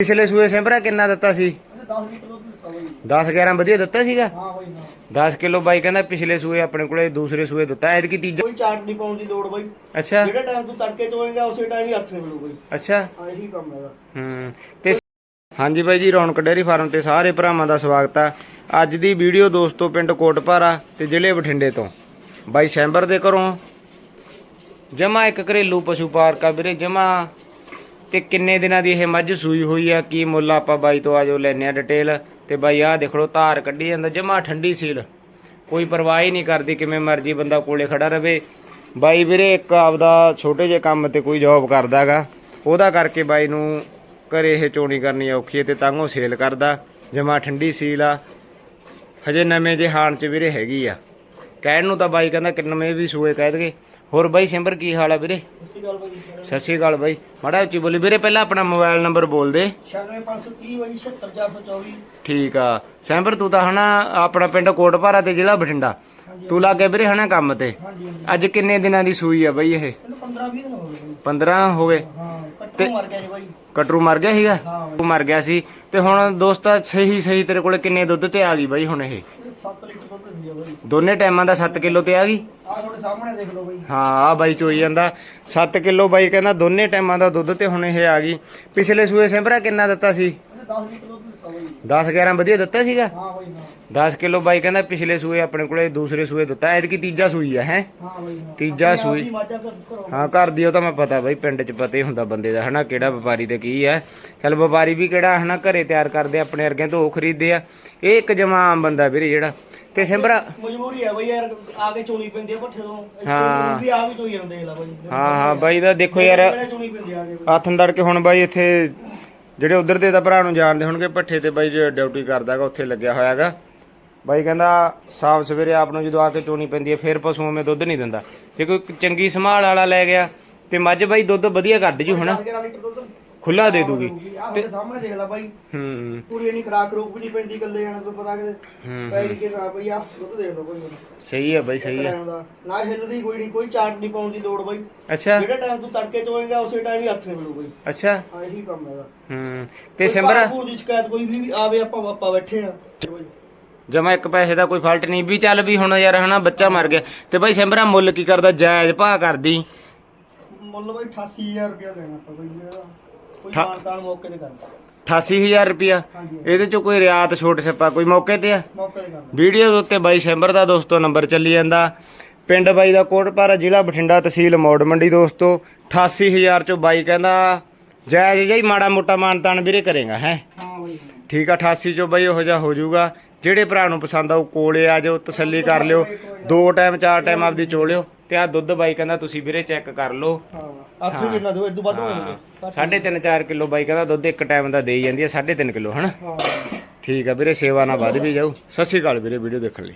ਪਿਛਲੇ ਸੂਏ ਸਿੰਬਰਾ ਕਿੰਨਾ ਦਿੱਤਾ ਸੀ? 10 ਲੀਟਰ ਦੁੱਧ ਦਿੱਤਾ ਬਾਈ 10 11 ਵਧੀਆ ਦਿੱਤਾ ਸੀਗਾ? ਹਾਂ ਬਾਈ ਹਾਂ 10 ਕਿਲੋ ਬਾਈ ਕਹਿੰਦਾ ਪਿਛਲੇ ਸੂਏ ਆਪਣੇ ਕੋਲੇ ਦੂਸਰੇ ਸੂਏ ਦਿੱਤਾ ਐਤਕੀ ਤੀਜਾ ਕੋਈ ਚਾਟ ਨਹੀਂ ਪਾਉਣ ਦੀ ਲੋੜ ਬਾਈ। ਅੱਛਾ। ਜਿਹੜਾ ਟਾਈਮ ਤੂੰ ਤੜਕੇ ਚੋਏਗਾ ਉਸੇ ਟਾਈਮ ਹੀ ਹੱਥ ਨੇ ਮਿਲੂ ਬਾਈ। ਅੱਛਾ। ਹਾਂ ਇਹੀ ਕੰਮ ਹੈਗਾ। ਹੂੰ ਤੇ ਹਾਂਜੀ ਬਾਈ ਜੀ ਰੌਣਕ ਡੇਅਰੀ ਫਾਰਮ ਤੇ ਸਾਰੇ ਭਰਾਵਾਂ ਦਾ ਸਵਾਗਤ ਆ। ਅੱਜ ਦੀ ਵੀਡੀਓ ਦੋਸਤੋ ਪਿੰਡ ਕੋਟਪਾਰਾ ਤੇ ਜ਼ਿਲ੍ਹੇ ਬਠਿੰਡੇ ਤੋਂ। ਬਾਈ ਸੈਂਬਰ ਦੇ ਘਰੋਂ ਜਮਾ ਇੱਕ ਘਰੇਲੂ ਪਸ਼ੂ ਪਾਰਕ ਆ ਵੀਰੇ ਜਮਾ ਤੇ ਕਿੰਨੇ ਦਿਨਾਂ ਦੀ ਇਹ ਮੱਝ ਸੂਈ ਹੋਈ ਆ, ਕੀ ਮੁੱਲ ਆਪਾਂ ਬਾਈ ਤੋਂ ਆਜੋ ਲੈਨੇ ਆ ਡਿਟੇਲ ਤੇ ਬਾਈ ਆਹ ਦੇਖ ਲਓ, ਧਾਰ ਕੱਢੀ ਜਾਂਦਾ, ਜਮਾ ਠੰਡੀ ਸੀਲ। ਕੋਈ ਪਰਵਾਹ ਹੀ ਨਹੀਂ ਕਰਦੀ, ਕਿਵੇਂ ਮਰਜ਼ੀ ਬੰਦਾ ਕੋਲੇ ਖੜਾ ਰਵੇ। ਬਾਈ ਵੀਰੇ, ਇੱਕ ਆਪਦਾ ਛੋਟੇ ਜਿਹੇ ਕੰਮ ਤੇ ਕੋਈ ਜੌਬ ਕਰਦਾਗਾ ਉਹਦਾ ਕਰਕੇ ਬਾਈ ਨੂੰ ਘਰੇ ਇਹ ਚੋਣੀ ਕਰਨੀ ਔਖੀ ਹੈ ਤੇ ਤਾਂਗੋ ਸੇਲ ਕਰਦਾ। ਜਮਾ ਠੰਡੀ ਸੀਲ ਆ। ਹਜੇ ਨਵੇਂ ਜੇ ਹਾਣ ਚ ਵੀਰੇ ਹੈਗੀ ਆ। ਕਹਿਣ ਨੂੰ ਤਾਂ ਬਾਈ ਕਹਿੰਦਾ ਕਿ ਨਵੇਂ ਵੀ ਸੂਏ ਕਹਿ ਦਗੇ ਹੋਰ ਬਾਈ ਸਿੰਬਰ ਕੀ ਹਾਲ ਆ ਵੀਰੇ? ਉਸੇ ਗੱਲ ਬਾਈ ਸਤਿ ਸ਼੍ਰੀ ਅਕਾਲ ਬਾਈ। ਮਾੜਾ ਉੱਚੀ ਬੋਲੀ। ਵੀਰੇ ਪਹਿਲਾਂ ਆਪਣਾ ਮੋਬਾਈਲ ਨੰਬਰ ਬੋਲ ਦੇ। 96530 ਬਾਈ 76424 ਠੀਕ ਆ। ਸੈਂਬਰ ਤੂੰ ਤਾਂ ਹਨਾ ਆਪਣਾ ਪਿੰਡ ਕੋਟਪਾਰਾ ਤੇ ਜ਼ਿਲ੍ਹਾ ਬਠਿੰਡਾ। ਤੂੰ ਲੱਗ ਵੀਰੇ ਹਨਾ ਕੰਮ ਤੇ। ਅੱਜ ਕਿੰਨੇ ਦਿਨਾਂ ਦੀ ਸੂਈ ਆ ਬਾਈ ਇਹ? ਇਹਨੂੰ 15 20 ਦਿਨ ਹੋ ਗਏ। ਬਾਈ 15 ਹੋ ਗਏ ਹਾਂ ਕੱਟੂ ਮਰ ਗਿਆ ਜੀ ਬਾਈ। ਕਟਰੂ ਮਰ ਗਿਆ ਸੀਗਾ? ਉਹ ਮਰ ਗਿਆ ਸੀ। ਤੇ ਹੁਣ ਦੋਸਤਾ ਸਹੀ ਸਹੀ ਤੇਰੇ ਕੋਲੇ ਕਿੰਨੇ ਦੁੱਧ ਤੇ ਆ ਗਈ ਬਾਈ ਹੁਣ ਇਹ? ਇਹ 7 ਲੀਟਰ ਆ ਬਾਈ। ਦੋਨੇ ਟਾਈਮਾਂ ਦਾ 7 ਕਿਲੋ ਤੇ ਆ ਗਈ? ਆਹ ਤੁਹਾਡੇ ਸਾਹਮਣੇ ਦੇਖ ਲਓ ਬਾਈ। ਹਾਂ ਆ ਬਾਈ ਚੋਈ ਜਾਂਦਾ। 7 ਕਿਲੋ ਬਾਈ ਕਹਿੰਦਾ ਦੋਨੇ ਟਾਈਮਾਂ ਦਾ ਦੁੱਧ ਤੇ ਹੁਣ ਇਹ ਆ ਗਈ। ਪਿਛਲੇ ਸੂਏ ਸੈਂਬਰਾ ਕਿੰਨਾ ਦਿੱਤਾ ਸੀ? ਇਹਨੇ 10 ਲੀਟਰ ਦੁੱਧ ਦਿੱਤਾ ਬਾਈ। 10 11 ਵਧੀਆ ਦਿੱਤਾ ਸੀਗਾ? ਹਾਂ ਬਾਈ ਹਾਂ 10 ਕਿਲੋ ਬਾਈ ਕਹਿੰਦਾ ਪਿਛਲੇ ਸੂਏ ਆਪਣੇ ਕੋਲੇ ਦੂਸਰੇ ਸੂਏ ਦਿੱਤਾ ਐਤਕੀ ਤੀਜਾ ਸੂਈ ਆ ਹੈ? ਹਾਂ ਬਾਈ ਹਾਂ। ਤੀਜਾ ਆਪਣੀ ਆਪ ਸੂਈ। ਮਾਝਾ ਘਰ- ਘਰੋਂ। ਹਾਂ ਘਰ ਦੀ ਉਹ ਤਾਂ ਮੈਂ ਪਤਾ ਬਾਈ ਪਿੰਡ 'ਚ ਪਤਾ ਹੀ ਹੁੰਦਾ ਬੰਦੇ ਦਾ ਹਨਾ ਕਿਹੜਾ ਵਪਾਰੀ ਤੇ ਕੀ ਹੈ ਚਲ ਵਪਾਰੀ ਵੀ ਕਿਹੜਾ ਹਨਾ ਘਰੇ ਤਿਆਰ ਕਰਦੇ ਆ, ਆਪਣੇ ਵਰਗਿਆਂ ਤੋਂ ਉਹ ਖਰੀਦਦੇ ਆ। ਇਹ ਇੱਕ ਜਮਾ ਆਮ ਬੰਦਾ ਵੀਰੇ ਜਿਹੜਾ। ਤੇ ਸਿੰਬਰਾ ਮਜਬੂਰੀ ਹੈ ਬਾਈ ਯਾਰ ਆ ਕੇ ਚੋਣੀ ਪੈਂਦੀ ਆ ਭੱਠੇ ਤੋਂ। ਇੱਥੇ ਹਾਂ। ਵੀ ਆ ਵੀ ਚੋਈ ਜਾਂਦੇ ਲਾ ਬਾਈ। ਹਾਂ ਹਾਂ ਬਾਈ ਦਾ ਦੇਖੋ ਯਾਰ ਕਿਹੜੇ ਚੋਣੀ ਪੈਂਦੀ ਆ ਕੇ ਬਾਈ? ਹੱਥ ਅੰਦੜ ਕੇ ਹੁਣ ਬਾਈ ਇੱਥੇ ਜਿਹੜੇ ਉਧਰ ਦੇ ਤਾਂ ਭਰਾ ਨੂੰ ਜਾਣਦੇ ਹੋਣਗੇ ਭੱਠੇ ਤੇ ਬਾਈ ਜੇ ਡਿਊਟੀ ਕਰਦਾਗਾ ਉੱਥੇ ਲੱਗਿਆ ਹੋਇਆਗਾ। ਬਾਈ ਕਹਿੰਦਾ ਸ਼ਾਮ ਸਵੇਰੇ ਆਪ ਨੂੰ ਜਦੋਂ ਆ ਕੇ ਚੋਣੀ ਪੈਂਦੀ ਹੈ ਫਿਰ ਪਸ਼ੂਆਂ ਮੇ ਦੁੱਧ ਨਹੀਂ ਦਿੰਦਾ। ਜੇ ਕੋਈ ਚੰਗੀ ਸੰਭਾਲ ਵਾਲਾ ਲੈ ਗਿਆ ਤੇ ਮੱਝ ਬਾਈ ਦੁੱਧ ਵਧੀਆ ਕੱਢ ਜੂ ਹਨਾ? 11 ਲੀਟਰ ਦੁੱਧ। ਖੁੱਲਾ ਦੇ ਦੂਗੀ। ਤੁਹਾਡੇ ਸਾਹਮਣੇ ਦੇਖ ਲੈ ਬਾਈ। ਹੂੰ। ਪੂਰੀ ਨਹੀਂ ਖਰਾਕ ਰੋਕ ਵੀ ਨਹੀਂ ਪੈਂਦੀ ਇਕੱਲੇ ਜਾਣੇ ਤੋਂ ਪਤਾ ਕਿ ਹੂੰ ਪੈ ਕੇ ਨਾ ਬਈ ਆ ਦੁੱਧ ਦੇਖ ਲਓ ਕੋਈ ਸਹੀ ਹੈ ਬਾਈ ਸਹੀ ਹੈ ਨਾ ਹਿੱਲਦੀ ਕੋਈ ਨਹੀਂ ਕੋਈ ਚਾਟ ਨਹੀਂ ਪਾਉਣ ਦੀ ਲੋੜ ਬਾਈ। ਅੱਛਾ। ਜਿਹੜਾ ਟਾਈਮ ਤੂੰ ਤੜਕੇ ਚੋਏਗਾ ਉਸੇ ਟਾਈਮ ਹੀ ਹੱਥ ਨੇ ਮਿਲੂ ਬਾਈ ਅੱਛਾ। ਹਾਂ ਇਹੀ ਕੰਮ ਹੈਗਾ। ਹੂੰ। ਤੇ ਸਿੰਬਰਾ ਦੀ ਸ਼ਿਕਾਇਤ ਕੋਈ ਵੀ ਆਵੇ ਆਪਾਂ ਆਪਾਂ ਬੈਠੇ ਆ। ਜਮਾ ਇੱਕ ਪੈਸੇ ਦਾ ਕੋਈ ਫਾਲਟ ਨਹੀਂ। ਵੀ ਚੱਲ ਵੀ ਹੁਣ ਯਾਰ ਹਨਾ ਬੱਚਾ ਮਰ ਗਿਆ। ਤੇ ਬਾਈ ਸਿੰਬਰਾ ਮੁੱਲ ਕੀ ਕਰਦਾ? ਜਾਇਜ਼ ਭਾਅ ਕਰਦੀ। ਮੁੱਲ ਬਾਈ 88000 ਰੁਪਇਆ ਦੇਣਾ ਆਪਾਂ ਬਾਈ ਇਹਦਾ। ਕੋਈ ਠਾ- ਮਾਨਤਾਨ ਮੌਕੇ ਤੇ ਕਰਦਾ 88000 ਰੁਪਿਆ ਹਾਂਜੀ। ਇਹਦੇ ਚ ਕੋਈ ਰਿਆਤ ਛੋਟ ਛੱਪਾ ਕੋਈ ਮੌਕੇ ਤੇ ਆ? ਮੌਕੇ ਤੇ ਕਰਦਾ ਵੀਡੀਓ ਦੇ ਉੱਤੇ ਬਾਈ ਸੈਂਬਰ ਦਾ ਦੋਸਤੋ ਨੰਬਰ ਚੱਲੀ ਜਾਂਦਾ। ਪਿੰਡ ਬਾਈ ਦਾ ਕੋਟਪਾਰਾ ਜ਼ਿਲ੍ਹਾ ਬਠਿੰਡਾ ਤਹਿਸੀਲ ਮੌੜ ਮੰਡੀ ਦੋਸਤੋ। 88000 ਚੋਂ ਬਾਈ ਕਹਿੰਦਾ ਜਾਇਜ਼ ਹੀ ਮਾੜਾ ਮੋਟਾ ਮਾਨਤਾਨ ਵੀਰੇ ਕਰੇਗਾ ਹੈ? ਹਾਂ ਬਾਈ। ਠੀਕ ਆ 88 ਚੋਂ ਬਾਈ ਉਹੋ ਜਿਹਾ ਹੋ ਜਾਊਗਾ। ਜਿਹੜੇ ਭਰਾ ਨੂੰ ਪਸੰਦ ਆਊ ਕੋਲੇ ਆ ਜਾਓ ਤਸੱਲੀ ਕਰ ਲਿਓ। ਦੋ ਟਾਈਮ ਚਾਰ ਟਾਈਮ ਆਪਦੀ ਚੋਲਿਓ ਤੇ ਆ ਦੁੱਧ ਬਾਈ ਕਹਿੰਦਾ ਤੁਸੀਂ ਵੀਰੇ ਚੈੱਕ ਕਰ ਲਓ। ਹਾਂ ਅੱਠ ਕਿੰਨਾ ਦੋ ਇਦੋਂ ਵੱਧ ਹੋ ਜਾਣਗੇ ਸਾਢੇ ਤਿੰਨ 4 ਕਿਲੋ ਬਾਈ ਕਹਿੰਦਾ ਦੁੱਧ ਇੱਕ ਟਾਈਮ ਦਾ ਦੇਈ ਜਾਂਦੀ ਹੈ 3.5 ਕਿਲੋ ਹਨਾ? ਠੀਕ ਆ ਵੀਰੇ ਸੇਵਾ ਨਾਲ ਵੱਧ ਵੀ ਜਾਊ। ਸਤਿ ਸ਼੍ਰੀ ਅਕਾਲ ਵੀਰੇ ਵੀਡੀਓ ਦੇਖਣ ਲਈ।